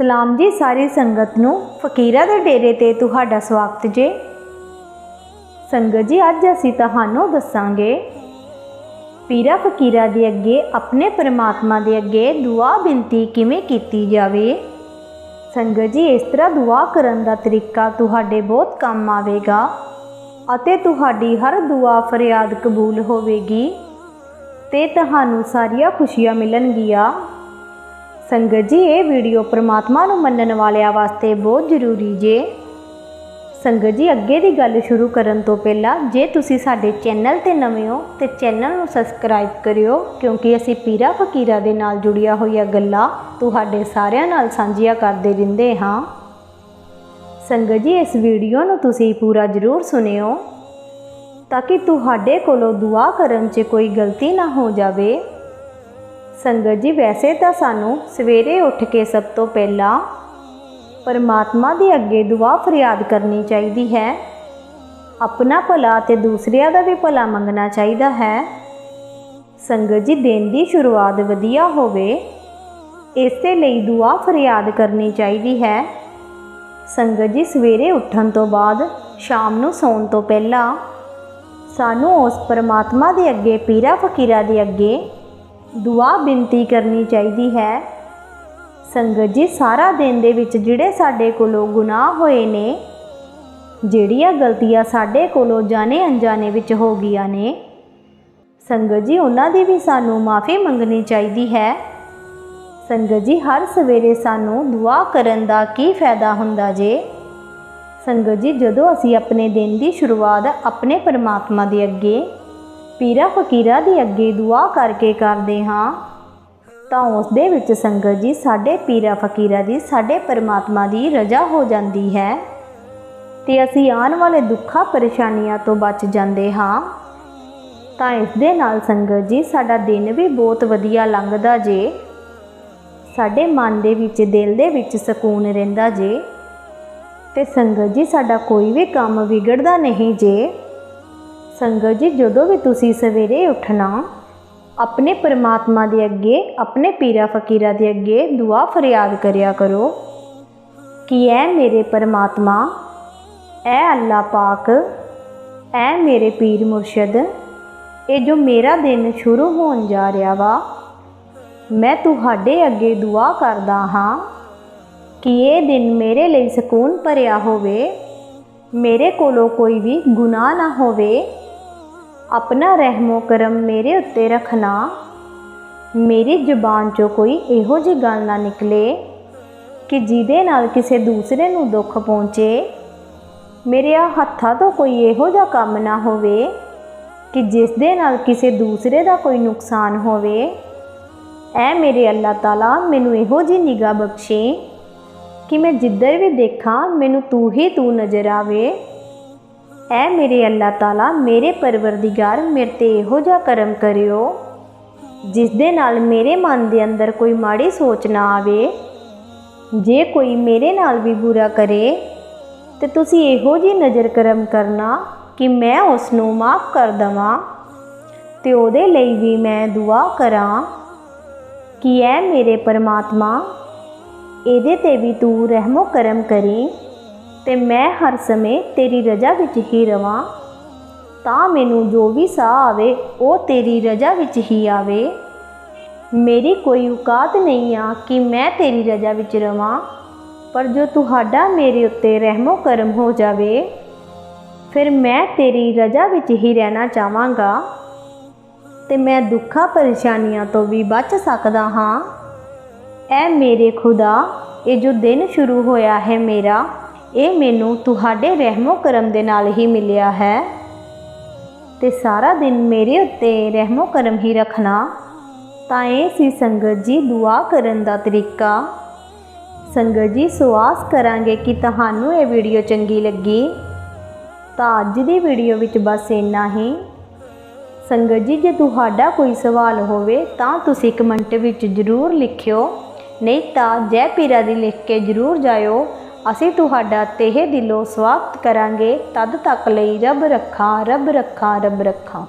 ਸਲਾਮ ਜੀ, ਸਾਰੀ ਸੰਗਤ ਨੂੰ ਫਕੀਰਾਂ ਦੇ ਡੇਰੇ ਤੇ ਤੁਹਾਡਾ ਸਵਾਗਤ ਜੇ। ਸੰਗਤ ਜੀ, ਅੱਜ ਅਸੀਂ ਤੁਹਾਨੂੰ ਦੱਸਾਂਗੇ, ਪੀਰਾ ਫਕੀਰਾਂ ਦੇ ਅੱਗੇ, ਆਪਣੇ ਪਰਮਾਤਮਾ ਦੇ ਅੱਗੇ ਦੁਆ ਬੇਨਤੀ ਕਿਵੇਂ ਕੀਤੀ ਜਾਵੇ। ਸੰਗਤ ਜੀ, ਇਸ ਤਰ੍ਹਾਂ ਦੁਆ ਕਰਨ ਦਾ ਤਰੀਕਾ ਤੁਹਾਡੇ ਬਹੁਤ ਕੰਮ ਆਵੇਗਾ ਅਤੇ ਤੁਹਾਡੀ ਹਰ ਦੁਆ ਫਰਿਆਦ ਕਬੂਲ ਹੋਵੇਗੀ ਤੇ ਤੁਹਾਨੂੰ ਸਾਰੀਆਂ ਖੁਸ਼ੀਆਂ ਮਿਲਣਗੀਆਂ। ਸੰਗਤ ਜੀ, ਇਹ ਵੀਡੀਓ ਪ੍ਰਮਾਤਮਾ ਨੂੰ ਮੰਨਣ ਵਾਲਿਆਂ ਵਾਸਤੇ ਬਹੁਤ ਜ਼ਰੂਰੀ ਜੇ। ਸੰਗਤ ਜੀ, ਅੱਗੇ ਦੀ ਗੱਲ ਸ਼ੁਰੂ ਕਰਨ ਤੋਂ ਪਹਿਲਾਂ ਜੇ ਤੁਸੀਂ ਸਾਡੇ ਚੈਨਲ ਤੇ ਨਵੇਂ ਹੋ, ਤੇ ਚੈਨਲ ਨੂੰ ਸਬਸਕ੍ਰਾਈਬ ਕਰਿਓ, ਕਿਉਂਕਿ ਅਸੀਂ ਪੀਰਾ ਫਕੀਰਾ ਦੇ ਨਾਲ ਜੁੜੀਆਂ ਹੋਈਆਂ ਗੱਲਾਂ ਤੁਹਾਡੇ ਸਾਰਿਆਂ ਨਾਲ ਸਾਂਝੀਆਂ ਕਰਦੇ ਰਹਿੰਦੇ ਹਾਂ। ਸੰਗਤ ਜੀ, ਇਸ ਵੀਡੀਓ ਨੂੰ ਤੁਸੀਂ ਪੂਰਾ ਜ਼ਰੂਰ ਸੁਣਿਓ, ਤਾਂ ਕਿ ਤੁਹਾਡੇ ਕੋਲੋਂ ਦੁਆ ਕਰਨ 'ਚ ਕੋਈ ਗਲਤੀ ਨਾ ਹੋ ਜਾਵੇ। ਸੰਗਤ ਜੀ, ਵੈਸੇ ਤਾਂ ਸਾਨੂੰ ਸਵੇਰੇ ਉੱਠ ਕੇ ਸਭ ਤੋਂ ਪਹਿਲਾਂ ਪਰਮਾਤਮਾ ਦੇ ਅੱਗੇ ਦੁਆ ਫਰਿਆਦ ਕਰਨੀ ਚਾਹੀਦੀ ਹੈ। ਆਪਣਾ ਭਲਾ ਤੇ ਦੂਸਰਿਆਂ ਦਾ ਵੀ ਭਲਾ ਮੰਗਣਾ ਚਾਹੀਦਾ ਹੈ। ਸੰਗਤ ਜੀ, ਦਿਨ ਦੀ ਸ਼ੁਰੂਆਤ ਵਧੀਆ ਹੋਵੇ, ਇਸੇ ਲਈ ਦੁਆ ਫਰਿਆਦ ਕਰਨੀ ਚਾਹੀਦੀ ਹੈ। ਸੰਗਤ ਜੀ, ਸਵੇਰੇ ਉੱਠਣ ਤੋਂ ਬਾਅਦ, ਸ਼ਾਮ ਨੂੰ ਸੌਣ ਤੋਂ ਪਹਿਲਾਂ ਸਾਨੂੰ ਉਸ ਪਰਮਾਤਮਾ ਦੇ ਅੱਗੇ, ਪੀਰਾ ਫਕੀਰਾ ਦੇ ਅੱਗੇ ਦੁਆ ਬੇਨਤੀ ਕਰਨੀ ਚਾਹੀਦੀ ਹੈ। ਸੰਗਤ ਜੀ, ਸਾਰਾ ਦਿਨ ਦੇ ਵਿੱਚ ਜਿਹੜੇ ਸਾਡੇ ਕੋਲੋਂ ਗੁਨਾਹ ਹੋਏ ਨੇ, ਜਿਹੜੀਆਂ ਗਲਤੀਆਂ ਸਾਡੇ ਕੋਲੋਂ ਜਾਣੇ ਅਣਜਾਣੇ ਵਿੱਚ ਹੋ ਗਈਆਂ ਨੇ, ਸੰਗਤ ਜੀ, ਉਹਨਾਂ ਦੀ ਵੀ ਸਾਨੂੰ ਮਾਫੀ ਮੰਗਣੀ ਚਾਹੀਦੀ ਹੈ। ਸੰਗਤ ਜੀ, ਹਰ ਸਵੇਰੇ ਸਾਨੂੰ ਦੁਆ ਕਰਨ ਦਾ ਕੀ ਫਾਇਦਾ ਹੁੰਦਾ ਜੇ? ਸੰਗਤ ਜੀ, ਜਦੋਂ ਅਸੀਂ ਆਪਣੇ ਦਿਨ ਦੀ ਸ਼ੁਰੂਆਤ ਆਪਣੇ ਪਰਮਾਤਮਾ ਦੇ ਅੱਗੇ ਪੀਰਾ ਫਕੀਰਾ ਦੇ ਅੱਗੇ ਦੁਆ ਕਰਕੇ ਕਰਦੇ ਹਾਂ। ਤਾਂ ਉਸ ਦੇ ਵਿੱਚ ਸੰਗਤ ਜੀ, ਸਾਡੇ ਪੀਰਾ ਫਕੀਰਾ ਦੀ, ਸਾਡੇ ਪਰਮਾਤਮਾ ਦੀ ਰਜ਼ਾ ਹੋ ਜਾਂਦੀ ਹੈ। ਤੇ ਅਸੀਂ ਆਉਣ ਵਾਲੇ ਦੁੱਖਾਂ, ਪਰੇਸ਼ਾਨੀਆਂ ਤੋਂ ਬਚ ਜਾਂਦੇ ਹਾਂ। ਤਾਂ ਇਸ ਦੇ ਨਾਲ ਸੰਗਤ ਜੀ, ਸਾਡਾ ਦਿਨ ਵੀ ਬਹੁਤ ਵਧੀਆ ਲੰਘਦਾ ਜੇ। ਸਾਡੇ ਮਨ ਦੇ ਵਿੱਚ, ਦਿਲ ਦੇ ਵਿੱਚ ਸਕੂਨ ਰਹਿੰਦਾ ਜੇ। ਤੇ ਸੰਗਤ ਜੀ, ਸਾਡਾ ਕੋਈ ਵੀ ਕੰਮ ਵਿਗੜਦਾ ਨਹੀਂ ਜੇ। ਸੰਗਤ ਜੀ, ਜਦੋਂ ਵੀ ਤੁਸੀਂ ਸਵੇਰੇ ਉੱਠਣਾ, ਆਪਣੇ ਪਰਮਾਤਮਾ ਦੇ ਅੱਗੇ, ਆਪਣੇ ਪੀਰਾ ਫਕੀਰਾ ਦੇ ਅੱਗੇ ਦੁਆ ਫਰਿਆਦ ਕਰਿਆ ਕਰੋ ਕਿ ਐ ਮੇਰੇ ਪਰਮਾਤਮਾ, ਐ ਅੱਲਾ ਪਾਕ, ਐ ਮੇਰੇ ਪੀਰ ਮੁਰਸ਼ਦ, ਇਹ ਜੋ ਮੇਰਾ ਦਿਨ ਸ਼ੁਰੂ ਹੋਣ ਜਾ ਰਿਹਾ ਵਾ, ਮੈਂ ਤੁਹਾਡੇ ਅੱਗੇ ਦੁਆ ਕਰਦਾ ਹਾਂ ਕਿ ਇਹ ਦਿਨ ਮੇਰੇ ਲਈ ਸਕੂਨ ਭਰਿਆ ਹੋਵੇ, ਮੇਰੇ ਕੋਲੋਂ ਕੋਈ ਵੀ ਗੁਨਾਹ ਨਾ ਹੋਵੇ ਆਪਣਾ ਰਹਿਮੋ ਕਰਮ ਮੇਰੇ ਉੱਤੇ ਰੱਖਣਾ। ਮੇਰੀ ਜ਼ੁਬਾਨ 'ਚੋਂ ਕੋਈ ਇਹੋ ਜਿਹੀ ਗੱਲ ਨਾ ਨਿਕਲੇ ਕਿ ਜਿਹਦੇ ਨਾਲ ਕਿਸੇ ਦੂਸਰੇ ਨੂੰ ਦੁੱਖ ਪਹੁੰਚੇ। ਮੇਰੇ ਆ ਹੱਥਾਂ ਤੋਂ ਕੋਈ ਇਹੋ ਜਿਹਾ ਕੰਮ ਨਾ ਹੋਵੇ ਕਿ ਜਿਸ ਦੇ ਨਾਲ ਕਿਸੇ ਦੂਸਰੇ ਦਾ ਕੋਈ ਨੁਕਸਾਨ ਹੋਵੇ। ਐ ਮੇਰੇ ਅੱਲਾਹ ਤਾਲਾ ਮੈਨੂੰ ਇਹੋ ਜਿਹੀ ਨਿਗਾਹ ਬਖਸ਼ੇ ਕਿ ਮੈਂ ਜਿੱਧਰ ਵੀ ਦੇਖਾਂ, ਮੈਨੂੰ ਤੂੰ ਹੀ ਤੂੰ ਨਜ਼ਰ ਆਵੇ। ਐ ਮੇਰੇ ਅੱਲਾਹ ਤਾਲਾ ਮੇਰੇ ਪਰਵਰਦੀਗਾਰ ਮੇਰੇ ਤੇ ਇਹੋ ਜਿਹਾ ਕਰਮ ਕਰਿਓ, ਜਿਸ ਦੇ ਨਾਲ ਮੇਰੇ ਮਨ ਦੇ ਅੰਦਰ ਕੋਈ ਮਾੜੀ ਸੋਚ ਨਾ ਆਵੇ। ਜੇ ਕੋਈ ਮੇਰੇ ਨਾਲ ਵੀ ਬੁਰਾ ਕਰੇ, ਤੇ ਤੁਸੀਂ ਇਹੋ ਜੀ ਨਜ਼ਰ ਕਰਮ ਕਰਨਾ ਕਿ ਮੈਂ ਉਸ ਨੂੰ ਮਾਫ ਕਰ ਦਵਾਂ ਤੇ ਉਹਦੇ ਲਈ ਵੀ ਮੈਂ ਦੁਆ ਕਰਾਂ ਕਿ ਐ ਮੇਰੇ ਪਰਮਾਤਮਾ, ਇਹਦੇ ਤੇ ਵੀ ਤੂੰ ਰਹਿਮੋ ਕਰਮ ਕਰੀ। ਤੇ ਮੈਂ ਹਰ ਸਮੇਂ ਤੇਰੀ ਰਜ਼ਾ ਵਿੱਚ ਹੀ ਰਵਾਂ। ਤਾਂ ਮੈਨੂੰ ਜੋ ਵੀ ਸਾਹ ਆਵੇ, ਉਹ ਤੇਰੀ ਰਜ਼ਾ ਵਿੱਚ ਹੀ ਆਵੇ। ਮੇਰੀ ਕੋਈ ਔਕਾਤ ਨਹੀਂ ਆ ਕਿ ਮੈਂ ਤੇਰੀ ਰਜ਼ਾ ਵਿੱਚ ਰਵਾਂ, ਪਰ ਜੋ ਤੁਹਾਡਾ ਮੇਰੇ ਉੱਤੇ ਰਹਿਮੋ ਕਰਮ ਹੋ ਜਾਵੇ, ਫਿਰ ਮੈਂ ਤੇਰੀ ਰਜ਼ਾ ਵਿੱਚ ਹੀ ਰਹਿਣਾ ਚਾਹਾਂਗਾ। ਤੇ ਮੈਂ ਦੁੱਖਾਂ ਪਰੇਸ਼ਾਨੀਆਂ ਤੋਂ ਵੀ ਬਚ ਸਕਦਾ ਹਾਂ। ਐ ਮੇਰੇ ਖੁਦਾ, ਇਹ ਜੋ ਦਿਨ ਸ਼ੁਰੂ ਹੋਇਆ ਹੈ ਮੇਰਾ ਇਹ ਮੈਨੂੰ ਤੁਹਾਡੇ ਰਹਿਮੋ ਕਰਮ ਦੇ ਨਾਲ ਹੀ ਮਿਲਿਆ ਹੈ। ਤੇ ਸਾਰਾ ਦਿਨ ਮੇਰੇ ਉੱਤੇ ਰਹਿਮੋ ਕਰਮ ਹੀ ਰੱਖਣਾ, ਤਾਂ ਇਹ ਸੀ ਸੰਗਤ ਜੀ ਦੁਆ ਕਰਨ ਦਾ ਤਰੀਕਾ। ਸੰਗਤ ਜੀ, ਸੁਆਸ ਕਰਾਂਗੇ ਕਿ ਤੁਹਾਨੂੰ ਇਹ ਵੀਡੀਓ ਚੰਗੀ ਲੱਗੀ। ਤਾਂ ਅੱਜ ਦੀ ਵੀਡੀਓ ਵਿੱਚ ਬਸ ਇੰਨਾ ਹੀ। ਸੰਗਤ ਜੀ, ਜੇ ਤੁਹਾਡਾ ਕੋਈ ਸਵਾਲ ਹੋਵੇ ਤਾਂ ਤੁਸੀਂ ਕਮੈਂਟ ਵਿੱਚ ਜ਼ਰੂਰ ਲਿਖਿਓ, ਨਹੀਂ ਤਾਂ ਜੈ ਪੀਰਾ ਦੀ ਲਿਖ ਕੇ ਜ਼ਰੂਰ ਜਾਇਓ। ਅਸੀਂ ਤੁਹਾਡਾ ਤਹਿ ਦਿਲੋਂ ਸਵਾਗਤ ਕਰਾਂਗੇ। ਤਦ ਤੱਕ ਲਈ ਰੱਬ ਰੱਖਾ ਰੱਬ ਰੱਖਾ ਰੱਬ ਰੱਖਾ।